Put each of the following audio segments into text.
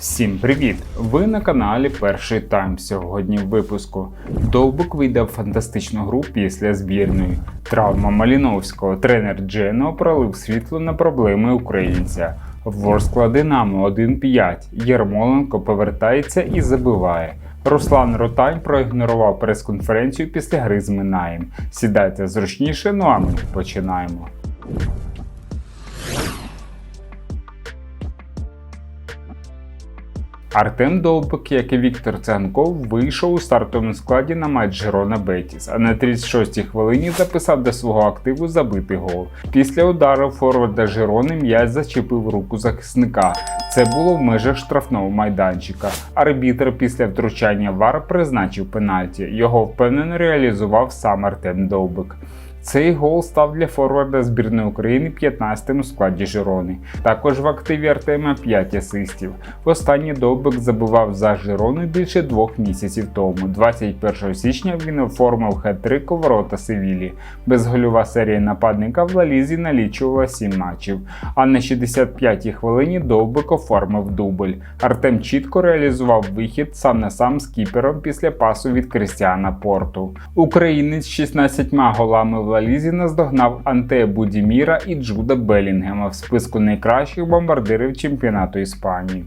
Всім привіт! Ви на каналі Перший Тайм. Сьогодні в випуску. Довбик вийде в фантастичну гру після збірної. Травма Маліновського. Тренер Джено пролив світло на проблеми українця. Ворскла Динамо 1-5. Єрмоленко повертається і забиває. Руслан Ротань проігнорував прес-конференцію після гри з Минаєм. Сідайте зручніше, ну а ми починаємо. Артем Довбик, як і Віктор Циганков, вийшов у стартовому складі на матч Жирона Бетіс, а на 36-й хвилині записав до свого активу забитий гол. Після удару форварда Жирони м'яч зачепив руку захисника. Це було в межах штрафного майданчика. Арбітр після втручання ВАР призначив пенальті. Його впевнено реалізував сам Артем Довбик. Цей гол став для форварда збірної України 15-тим у складі Жирони. Також в активі Артема 5 асистів. Востаннє Довбик забивав за Жирону більше двох місяців тому. 21 січня він оформив хет-трик у ворота Севілі. Безгольова серія нападника в Лалізі налічувала 7 матчів. А на 65-й хвилині Довбик оформив дубль. Артем чітко реалізував вихід сам на сам з кіпером після пасу від Крістіана Порту. Українець з 16 голами в Лалізі наздогнав Антея Будіміра і Джуда Белінгема в списку найкращих бомбардирів чемпіонату Іспанії.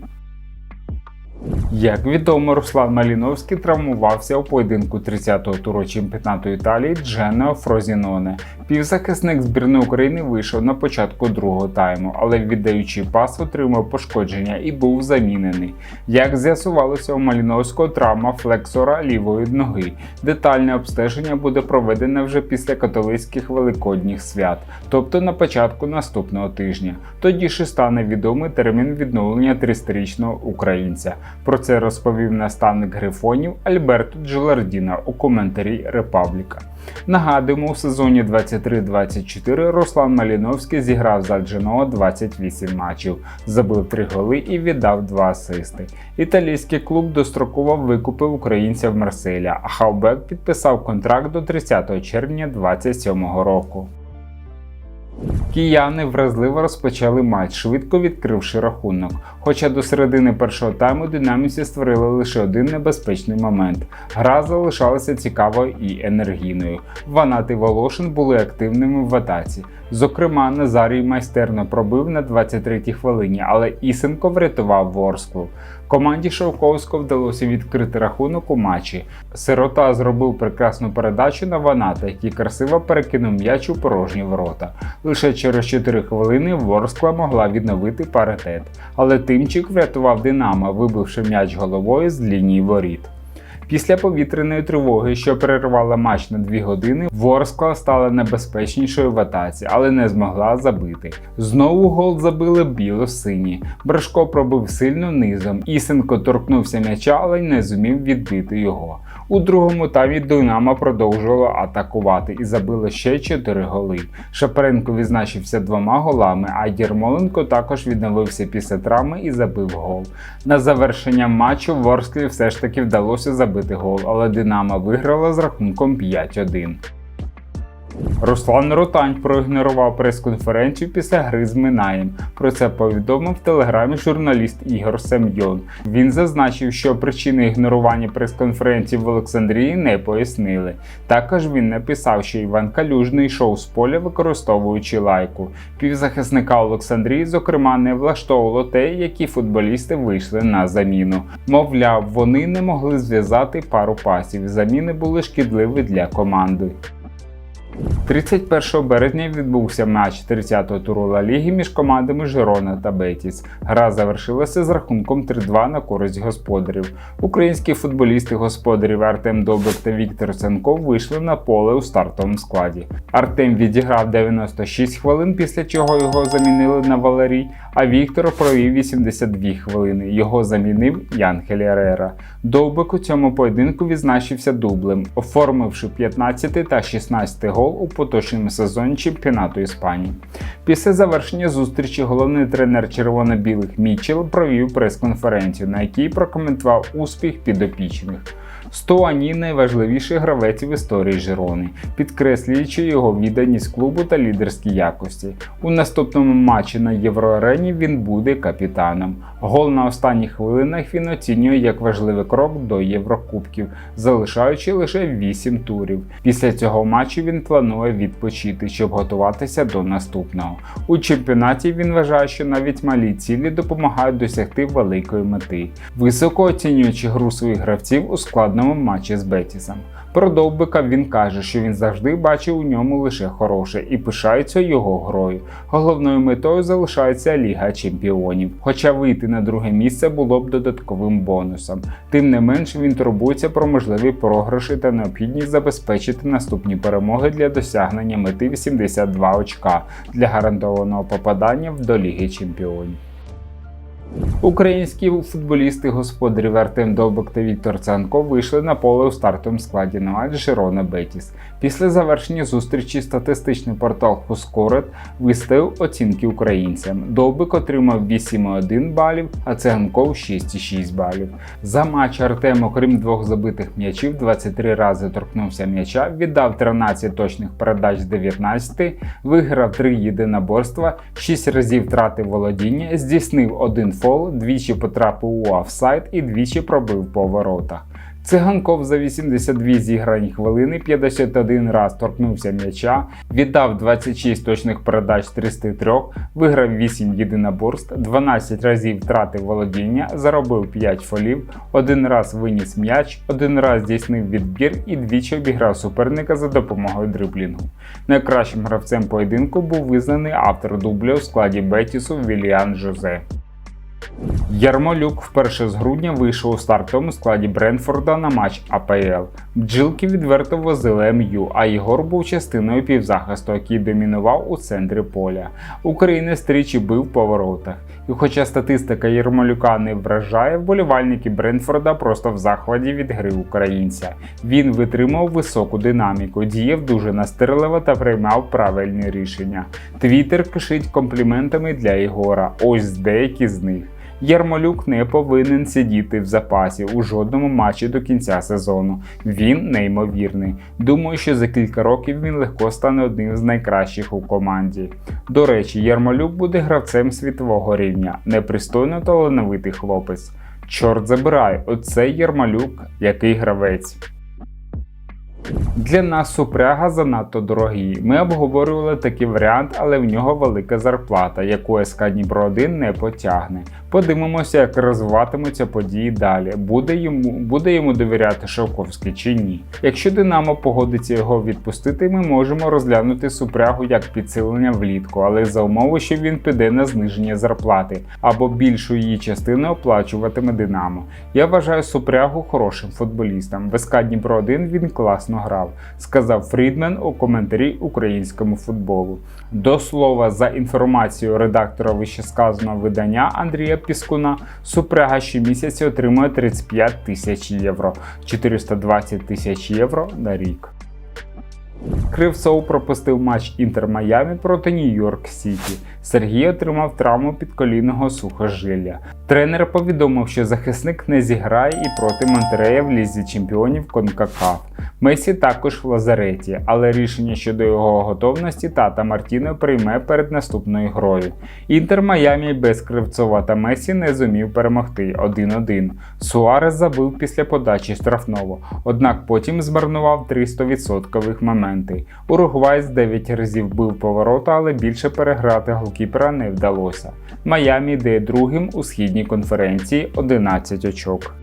Як відомо, Руслан Маліновський травмувався у поєдинку 30-го туру чемпіонату Італії Дженео Фрозіноне. Півзахисник збірної України вийшов на початку другого тайму, але віддаючи пас отримав пошкодження і був замінений. Як з'ясувалося, у Маліновського травма флексора лівої ноги. Детальне обстеження буде проведене вже після католицьких великодніх свят, тобто на початку наступного тижня. Тоді ж стане відомий термін відновлення 30-річного українця. Про це розповів наставник грифонів Альберто Джелардіна у коментарі Репабліка. Нагадуємо, у сезоні 23-24 Руслан Маліновський зіграв за Дженоа 28 матчів, забив 3 голи і віддав 2 асисти. Італійський клуб достроково викупив українця в Марселя, а Хаубек підписав контракт до 30 червня 2027 року. Кияни вразливо розпочали матч, швидко відкривши рахунок. Хоча до середини першого тайму динаміці створили лише один небезпечний момент. Гра залишалася цікавою і енергійною. Ванат і Волошин були активними в атаці. Зокрема, Назарій майстерно пробив на 23-й хвилині, але Ісенко врятував Ворсклу. Команді Шовковського вдалося відкрити рахунок у матчі. Сирота зробив прекрасну передачу на Ваната, який красиво перекинув м'яч у порожні ворота. Лише через 4 хвилини Ворскла могла відновити паритет, але Тимчик врятував Динамо, вибивши м'яч головою з лінії воріт. Після повітряної тривоги, що перервала матч на 2 години, Ворскла стала небезпечнішою в атаці, але не змогла забити. Знову гол забили біло-сині. Брашко пробив сильно низом. Ісенко торкнувся м'яча, але не зумів відбити його. У другому таймі Динамо продовжувало атакувати і забило ще 4 голи. Шапаренко відзначився двома голами, а Єрмоленко також відновився після травми і забив гол. На завершення матчу Ворсклі все ж таки вдалося забити гол, але Динамо виграла з рахунком 5-1. Руслан Ротань проігнорував прес-конференцію після гри з Минаєм. Про це повідомив в телеграмі журналіст Ігор Семйон. Він зазначив, що причини ігнорування прес-конференції в Олександрії не пояснили. Також він написав, що Іван Калюжний йшов з поля, використовуючи лайку. Півзахисника Олександрії, зокрема, не влаштовувало те, які футболісти вийшли на заміну. Мовляв, вони не могли зв'язати пару пасів. Заміни були шкідливі для команди. 31 березня відбувся матч 30-го туру Ла Ліги між командами Жирона та Бетіс. Гра завершилася з рахунком 3-2 на користь господарів. Українські футболісти господарів Артем Добик та Віктор Сенков вийшли на поле у стартовому складі. Артем відіграв 96 хвилин, після чого його замінили на Валерій, а Віктор провів 82 хвилини. Його замінив Ян Хелірера. Довбик у цьому поєдинку відзначився дублем, оформивши 15 та 16 гол у поточному сезоні чемпіонату Іспанії. Після завершення зустрічі головний тренер червоно-білих Мічел провів прес-конференцію, на якій прокоментував успіх підопічних. Стуані найважливіший гравець в історії Жирони, підкреслюючи його відданість клубу та лідерські якості. У наступному матчі на Євроарені він буде капітаном. Гол на останніх хвилинах він оцінює як важливий крок до Єврокубків, залишаючи лише 8 турів. Після цього матчу він планує відпочити, щоб готуватися до наступного. У чемпіонаті він вважає, що навіть малі цілі допомагають досягти великої мети, високо оцінюючи гру своїх гравців у складному матчі з Бетісом. Про Довбика він каже, що він завжди бачив у ньому лише хороше і пишається його грою. Головною метою залишається Ліга Чемпіонів. Хоча вийти на друге місце було б додатковим бонусом. Тим не менш він турбується про можливі програші та необхідність забезпечити наступні перемоги для досягнення мети 82 очка для гарантованого попадання до Ліги Чемпіонів. Українські футболісти господарів Артем Довбик та Віктор Цанко вийшли на поле у стартовому складі на матч Жирона Бетіс. Після завершення зустрічі статистичний портал Хускорет виставив оцінки українцям. Довбик отримав 8,1 балів, а Циганков 6,6 балів. За матч Артем, окрім двох забитих м'ячів, 23 рази торкнувся м'яча, віддав 13 точних передач з 19, виграв 3 єдиноборства, 6 разів втратив володіння, здійснив один фол, двічі потрапив у офсайд і двічі пробив по воротах. Циганков за 82 зіграні хвилини 51 раз торкнувся м'яча, віддав 26 точних передач з 33, виграв 8 єдиноборств, 12 разів втратив володіння, заробив 5 фолів, один раз виніс м'яч, один раз здійснив відбір і двічі обіграв суперника за допомогою дриблінгу. Найкращим гравцем поєдинку був визнаний автор дубля у складі Бетісу Віліан Жозе. Ярмолюк вперше з грудня вийшов у стартовому складі Бренфорда на матч АПЛ. Бджілки відверто возили МЮ, а Єгор був частиною півзахисту, який домінував у центрі поля. Українець тричі бив по воротах. І хоча статистика Єрмолюка не вражає, вболівальники Бренфорда просто в захваті від гри українця. Він витримав високу динаміку, діяв дуже настирливо та приймав правильні рішення. Твіттер кишить компліментами для Єгора. Ось деякі з них. Ярмолюк не повинен сидіти в запасі у жодному матчі до кінця сезону. Він неймовірний. Думаю, що за кілька років він легко стане одним з найкращих у команді. До речі, Ярмолюк буде гравцем світового рівня, непристойно талановитий хлопець. Чорт забирай, оце Ярмолюк, який гравець. Для нас супряга занадто дорогий. Ми обговорювали такий варіант, але в нього велика зарплата, яку СК Дніпро 1 не потягне. Подивимося, як розвиватимуться події далі. Буде йому буде йому довіряти Шовковський чи ні. Якщо Динамо погодиться його відпустити, ми можемо розглянути супрягу як підсилення влітку, але за умови, що він піде на зниження зарплати або більшу її частину оплачуватиме Динамо. Я вважаю супрягу хорошим футболістом. В СК Дніпро 1 він класно грав, сказав Фрідмен у коментарі українському футболу. До слова, за інформацією редактора вищесказаного видання Андрія Піскуна, супряга щомісяця отримує 35 тисяч євро, 420 тисяч євро на рік. Кривцов пропустив матч Інтер Майамі проти Нью-Йорк Сіті. Сергій отримав травму підколінного сухожилля. Тренер повідомив, що захисник не зіграє і проти Монтерея в лізі чемпіонів Конкакаф. Месі також в лазареті, але рішення щодо його готовності тата Мартіно прийме перед наступною грою. Інтер Майамі без Кривцова та Месі не зумів перемогти 1-1. Суарес забив після подачі штрафного, однак потім змарнував 300% моменти. Уругвайць 9 разів бив поворота, але більше переграти голкіпера не вдалося. Майамі йде другим у східній конференції 11 очок.